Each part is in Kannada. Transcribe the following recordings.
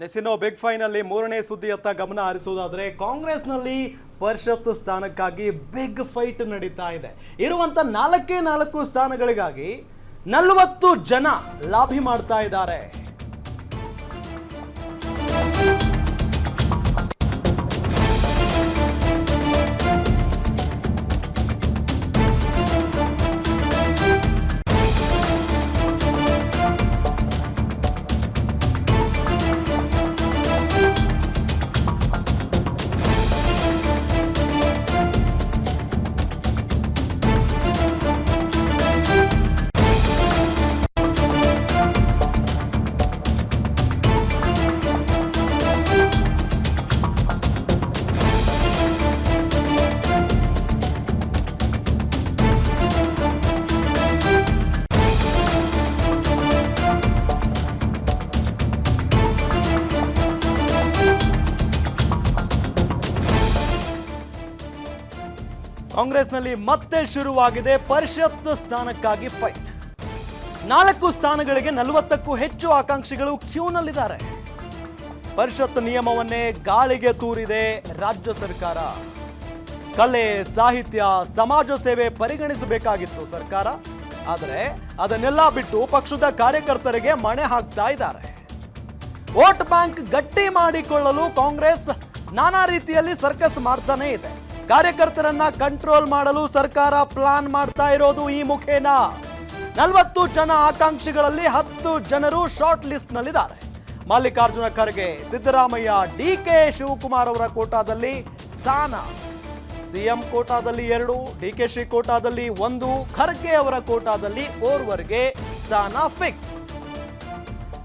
ನೆಸಿನೋ ಬಿಗ್ ಫೈನಲ್ಲಿ ಮೂರನೇ ಸುದ್ದಿಯತ್ತ ಗಮನ ಹರಿಸುವುದಾದ್ರೆ ಕಾಂಗ್ರೆಸ್ನಲ್ಲಿ ಪರಿಷತ್ ಸ್ಥಾನಕ್ಕಾಗಿ ಬಿಗ್ ಫೈಟ್ ನಡೀತಾ ಇದೆ. ಇರುವಂತ ನಾಲ್ಕೇ ನಾಲ್ಕು ಸ್ಥಾನಗಳಿಗಾಗಿ ನಲವತ್ತು ಜನ ಲಾಭಿ ಮಾಡ್ತಾ ಇದ್ದಾರೆ. ಕಾಂಗ್ರೆಸ್ನಲ್ಲಿ ಮತ್ತೆ ಶುರುವಾಗಿದೆ ಪರಿಷತ್ ಸ್ಥಾನಕ್ಕಾಗಿ ಫೈಟ್. ನಾಲ್ಕು ಸ್ಥಾನಗಳಿಗೆ ನಲವತ್ತಕ್ಕೂ ಹೆಚ್ಚು ಆಕಾಂಕ್ಷಿಗಳು ಕ್ಯೂನಲ್ಲಿದ್ದಾರೆ. ಪರಿಷತ್ ನಿಯಮವನ್ನೇ ಗಾಳಿಗೆ ತೂರಿದೆ ರಾಜ್ಯ ಸರ್ಕಾರ. ಕಲೆ, ಸಾಹಿತ್ಯ, ಸಮಾಜ ಸೇವೆ ಪರಿಗಣಿಸಬೇಕಾಗಿತ್ತು ಸರ್ಕಾರ. ಆದರೆ ಅದನ್ನೆಲ್ಲ ಬಿಟ್ಟು ಪಕ್ಷದ ಕಾರ್ಯಕರ್ತರಿಗೆ ಮಣೆ ಹಾಕ್ತಾ ಇದ್ದಾರೆ. ವೋಟ್ ಬ್ಯಾಂಕ್ ಗಟ್ಟಿ ಮಾಡಿಕೊಳ್ಳಲು ಕಾಂಗ್ರೆಸ್ ನಾನಾ ರೀತಿಯಲ್ಲಿ ಸರ್ಕಸ್ ಮಾಡ್ತಾನೇ ಇದೆ. ಕಾರ್ಯಕರ್ತರನ್ನ ಕಂಟ್ರೋಲ್ ಮಾಡಲು ಸರ್ಕಾರ ಪ್ಲಾನ್ ಮಾಡ್ತಾ ಇರೋದು ಈ ಮುಖೇನ. ನಲವತ್ತು ಜನ ಆಕಾಂಕ್ಷಿಗಳಲ್ಲಿ ಹತ್ತು ಜನರು ಶಾರ್ಟ್ ಲಿಸ್ಟ್ ನಲ್ಲಿದ್ದಾರೆ. ಮಲ್ಲಿಕಾರ್ಜುನ ಖರ್ಗೆ, ಸಿದ್ದರಾಮಯ್ಯ, ಡಿ ಕೆ ಶಿವಕುಮಾರ್ ಅವರ ಕೋಟಾದಲ್ಲಿ ಸ್ಥಾನ. ಸಿಎಂ ಕೋಟಾದಲ್ಲಿ ಎರಡು, ಡಿ ಕೆ ಶಿ ಕೋಟಾದಲ್ಲಿ ಒಂದು, ಖರ್ಗೆ ಅವರ ಕೋಟಾದಲ್ಲಿ ಓರ್ವರ್ಗೆ ಸ್ಥಾನ ಫಿಕ್ಸ್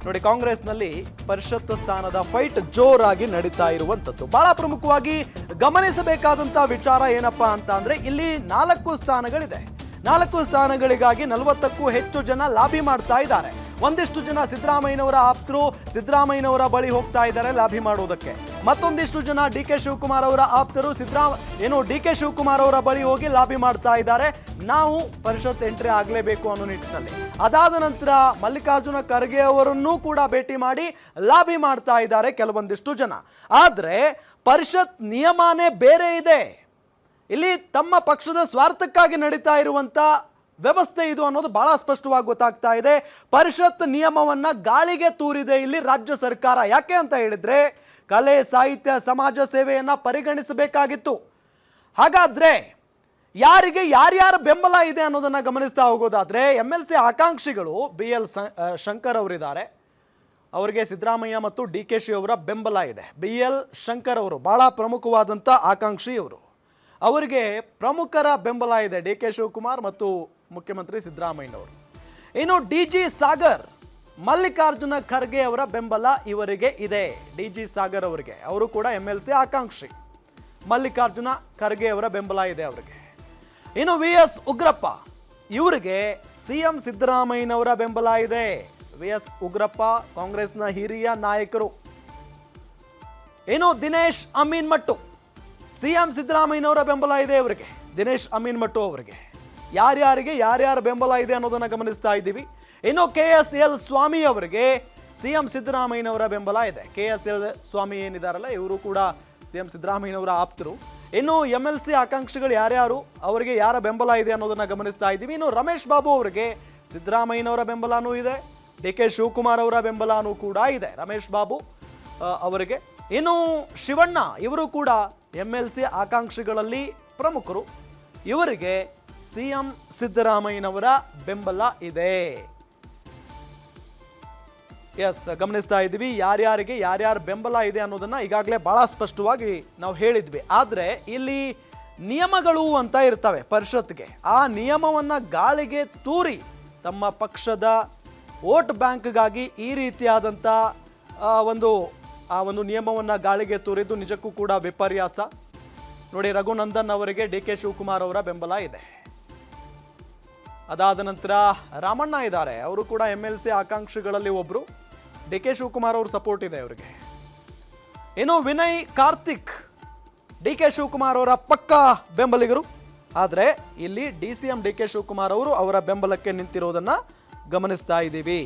ನೋಡಿ, ಕಾಂಗ್ರೆಸ್ನಲ್ಲಿ ಪರಿಷತ್ ಸ್ಥಾನದ ಫೈಟ್ ಜೋರಾಗಿ ನಡೀತಾ ಇರುವಂಥದ್ದು. ಬಹಳ ಪ್ರಮುಖವಾಗಿ ಗಮನಿಸಬೇಕಾದಂಥ ವಿಚಾರ ಏನಪ್ಪಾ ಅಂತ ಅಂದ್ರೆ, ಇಲ್ಲಿ ನಾಲ್ಕು ಸ್ಥಾನಗಳಿದೆ. ನಾಲ್ಕು ಸ್ಥಾನಗಳಿಗಾಗಿ ನಲವತ್ತಕ್ಕೂ ಹೆಚ್ಚು ಜನ ಲಾಬಿ ಮಾಡ್ತಾ ಇದ್ದಾರೆ. ಒಂದಿಷ್ಟು ಜನ ಸಿದ್ದರಾಮಯ್ಯನವರ ಆಪ್ತರು ಸಿದ್ದರಾಮಯ್ಯನವರ ಬಳಿ ಹೋಗ್ತಾ ಇದ್ದಾರೆ ಲಾಬಿ ಮಾಡುವುದಕ್ಕೆ ಮತ್ತೊಂದಿಷ್ಟು ಜನ ಡಿ ಕೆ ಶಿವಕುಮಾರ್ ಅವರ ಆಪ್ತರು ಸಿದ್ದರಾಮ ಏನು ಡಿ ಕೆ ಶಿವಕುಮಾರ್ ಅವರ ಬಳಿ ಹೋಗಿ ಲಾಬಿ ಮಾಡ್ತಾ ಇದ್ದಾರೆ. ನಾವು ಪರಿಷತ್ ಎಂಟ್ರಿ ಆಗಲೇಬೇಕು ಅನ್ನೋ ನಿಟ್ಟಿನಲ್ಲಿ. ಅದಾದ ನಂತರ ಮಲ್ಲಿಕಾರ್ಜುನ ಖರ್ಗೆ ಅವರನ್ನೂ ಕೂಡ ಭೇಟಿ ಮಾಡಿ ಲಾಬಿ ಮಾಡ್ತಾ ಇದ್ದಾರೆ ಕೆಲವೊಂದಿಷ್ಟು ಜನ. ಆದರೆ ಪರಿಷತ್ ನಿಯಮನೇ ಬೇರೆ ಇದೆ. ಇಲ್ಲಿ ತಮ್ಮ ಪಕ್ಷದ ಸ್ವಾರ್ಥಕ್ಕಾಗಿ ನಡೀತಾ ಇರುವಂತ ವ್ಯವಸ್ಥೆ ಇದು ಅನ್ನೋದು ಬಹಳ ಸ್ಪಷ್ಟವಾಗಿ ಗೊತ್ತಾಗ್ತಾ ಇದೆ. ಪರಿಷತ್ ನಿಯಮವನ್ನ ಗಾಳಿಗೆ ತೂರಿದೆ ಇಲ್ಲಿ ರಾಜ್ಯ ಸರ್ಕಾರ. ಯಾಕೆ ಅಂತ ಹೇಳಿದ್ರೆ ಕಲೆ, ಸಾಹಿತ್ಯ, ಸಮಾಜ ಸೇವೆಯನ್ನ ಪರಿಗಣಿಸಬೇಕಾಗಿತ್ತು. ಹಾಗಾದ್ರೆ ಯಾರಿಗೆ ಯಾರ್ಯಾರ ಬೆಂಬಲ ಇದೆ ಅನ್ನೋದನ್ನ ಗಮನಿಸ್ತಾ ಹೋಗೋದಾದ್ರೆ ಎಂ ಎಲ್ ಸಿ ಆಕಾಂಕ್ಷಿಗಳು ಬಿ ಎಲ್ ಶಂಕರ್ ಅವರಿದ್ದಾರೆ. ಅವರಿಗೆ ಸಿದ್ದರಾಮಯ್ಯ ಮತ್ತು ಡಿ ಕೆ ಶಿ ಅವರ ಬೆಂಬಲ ಇದೆ. ಬಿ ಎಲ್ ಶಂಕರ್ ಅವರು ಬಹಳ ಪ್ರಮುಖವಾದಂಥ ಆಕಾಂಕ್ಷಿ ಅವರು ಅವರಿಗೆ ಪ್ರಮುಖರ ಬೆಂಬಲ ಇದೆ. ಡಿ ಕೆ ಶಿವಕುಮಾರ್ ಮತ್ತು ಮುಖ್ಯಮಂತ್ರಿ ಸಿದ್ದರಾಮಯ್ಯನವರು. ಇನ್ನು ಡಿ ಜಿ ಸಾಗರ್, ಮಲ್ಲಿಕಾರ್ಜುನ ಖರ್ಗೆ ಅವರ ಬೆಂಬಲ ಇವರಿಗೆ ಇದೆ. ಡಿ ಜಿ ಸಾಗರ್ ಅವರಿಗೆ, ಅವರು ಕೂಡ ಎಂ ಎಲ್ ಸಿ ಆಕಾಂಕ್ಷಿ. ಮಲ್ಲಿಕಾರ್ಜುನ ಖರ್ಗೆ ಅವರ ಬೆಂಬಲ ಇದೆ ಅವರಿಗೆ. ಇನ್ನು ವಿ ಎಸ್ ಉಗ್ರಪ್ಪ, ಇವರಿಗೆ ಸಿ ಎಂ ಸಿದ್ದರಾಮಯ್ಯನವರ ಬೆಂಬಲ ಇದೆ. ವಿ ಎಸ್ ಉಗ್ರಪ್ಪ, ಕಾಂಗ್ರೆಸ್ನ ಹಿರಿಯ ನಾಯಕರು. ಇನ್ನು ದಿನೇಶ್ ಅಮೀನ್ ಮಟ್ಟು ಸಿ ಎಂ ಸಿದ್ದರಾಮಯ್ಯನವರ ಬೆಂಬಲ ಇದೆ ಅವರಿಗೆ. ದಿನೇಶ್ ಅಮೀನ್ ಮಟ್ಟು ಅವರಿಗೆ. ಯಾರ್ಯಾರಿಗೆ, ಯಾರ್ಯಾರ ಬೆಂಬಲ ಇದೆ ಅನ್ನೋದನ್ನು ಗಮನಿಸ್ತಾ ಇದ್ದೀವಿ. ಇನ್ನು ಕೆ ಎಸ್ ಎಲ್ ಸ್ವಾಮಿ ಅವರಿಗೆ ಸಿ ಎಂ ಸಿದ್ದರಾಮಯ್ಯನವರ ಬೆಂಬಲ ಇದೆ. ಕೆ ಎಸ್ ಎಲ್ ಸ್ವಾಮಿ ಏನಿದಾರಲ್ಲ, ಇವರು ಕೂಡ ಸಿ ಎಂ ಸಿದ್ದರಾಮಯ್ಯನವರ ಆಪ್ತರು. ಇನ್ನು ಎಂ ಎಲ್ ಸಿ ಆಕಾಂಕ್ಷಿಗಳು ಯಾರ್ಯಾರು, ಅವರಿಗೆ ಯಾರ ಬೆಂಬಲ ಇದೆ ಅನ್ನೋದನ್ನು ಗಮನಿಸ್ತಾ ಇದ್ದೀವಿ. ಇನ್ನು ರಮೇಶ್ ಬಾಬು ಅವರಿಗೆ ಸಿದ್ದರಾಮಯ್ಯನವರ ಬೆಂಬಲನೂ ಇದೆ. ಡಿ ಕೆ ಶಿವಕುಮಾರ್ ಅವರ ಬೆಂಬಲನೂ ಕೂಡ ಇದೆ, ರಮೇಶ್ ಬಾಬು ಅವರಿಗೆ. ಇನ್ನು ಶಿವಣ್ಣ, ಇವರು ಕೂಡ ಎಂ ಎಲ್ ಸಿ ಆಕಾಂಕ್ಷಿಗಳಲ್ಲಿ ಪ್ರಮುಖರು. ಇವರಿಗೆ ಸಿ ಎಂ ಸಿದ್ದರಾಮಯ್ಯನವರ ಬೆಂಬಲ ಇದೆ. ಎಸ್ ಗಮನಿಸ್ತಾ ಇದ್ದೀವಿ, ಯಾರ್ಯಾರಿಗೆ ಯಾರ್ಯಾರ ಬೆಂಬಲ ಇದೆ ಅನ್ನೋದನ್ನ ಈಗಾಗಲೇ ಬಹಳ ಸ್ಪಷ್ಟವಾಗಿ ನಾವು ಹೇಳಿದ್ವಿ. ಆದರೆ ಇಲ್ಲಿ ನಿಯಮಗಳು ಅಂತ ಇರ್ತವೆ ಪರಿಷತ್ಗೆ. ಆ ನಿಯಮವನ್ನ ಗಾಳಿಗೆ ತೂರಿ ತಮ್ಮ ಪಕ್ಷದ ವೋಟ್ ಬ್ಯಾಂಕ್ಗಾಗಿ ಈ ರೀತಿಯಾದಂಥ ಒಂದು, ಆ, ಒಂದು ನಿಯಮವನ್ನು ಗಾಳಿಗೆ ತೂರಿದ್ದು ನಿಜಕ್ಕೂ ಕೂಡ ವಿಪರ್ಯಾಸ. ನೋಡಿ, ರಘುನಂದನ್ ಅವರಿಗೆ ಡಿ ಕೆ ಶಿವಕುಮಾರ್ ಅವರ ಬೆಂಬಲ ಇದೆ. ಅದಾದ ನಂತರ ರಾಮಣ್ಣ ಇದ್ದಾರೆ. ಅವರು ಕೂಡ ಎಂ ಎಲ್ ಸಿ ಆಕಾಂಕ್ಷಿಗಳಲ್ಲಿ ಒಬ್ರು. ಡಿ ಕೆ ಶಿವಕುಮಾರ್ ಅವ್ರ ಸಪೋರ್ಟ್ ಇದೆ ಅವರಿಗೆ. ಇನ್ನು ವಿನಯ್ ಕಾರ್ತಿಕ್, ಡಿ ಕೆ ಶಿವಕುಮಾರ್ ಅವರ ಪಕ್ಕ ಬೆಂಬಲಿಗರು. ಆದರೆ ಇಲ್ಲಿ D C M D K Shivakumar ಅವರು ಅವರ ಬೆಂಬಲಕ್ಕೆ ನಿಂತಿರೋದನ್ನು ಗಮನಿಸ್ತಾ ಇದ್ದೀವಿ.